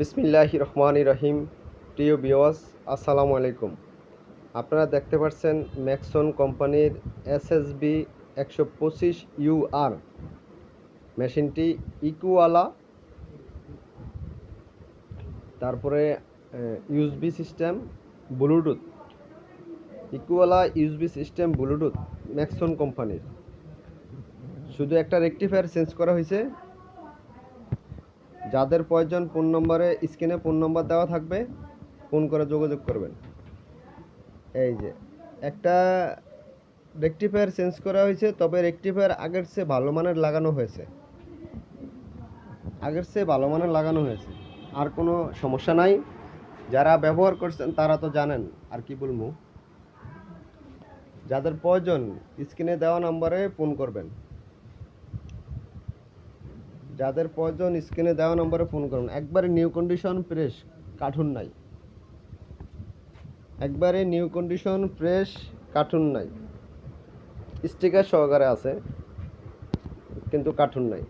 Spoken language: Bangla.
বিসমিল্লাহ রহমান রহিম। প্রিয় বিওয়াস আসসালামু আলাইকুম। আপনারা দেখতে পাচ্ছেন ম্যাক্সন কোম্পানির এসএসবি একশো পঁচিশ ইউআর মেশিনটি ইকুয়ালা। তারপরে ইউএসবি সিস্টেম ব্লুটুথ। ইকুয়ালা ইউএসবি সিস্টেম ব্লুটুথ ম্যাক্সন কোম্পানির। শুধু একটা রেকটিফায়ার চেঞ্জ করা হয়েছে। যাদের প্রয়োজন ফোন নম্বরে, স্ক্রিনে ফোন নম্বর দেওয়া থাকবে, ফোন করে যোগাযোগ করবেন। এই যে, একটা রেকটিফায়ার চেঞ্জ করা হয়েছে, তবে রেকটিফায়ার আগের চেয়ে ভালো মানের লাগানো হয়েছে। আগের চেয়ে ভালো মানের লাগানো হয়েছে। আর কোনো সমস্যা নাই। যারা ব্যবহার করছেন, তারা তো জানেন আর কি বলব। যাদের প্রয়োজন, স্ক্রিনে দেওয়া নম্বরে ফোন করবেন। যাদের প্রয়োজন স্ক্রিনে দেওয়া নম্বরে ফোন করুন। একবারে নিউ কন্ডিশন ফ্রেশ কার্টুন নাই। একবারে নিউ কন্ডিশন ফ্রেশ কার্টুন নাই। স্টিকার সহকারে আছে, কিন্তু কার্টুন নাই।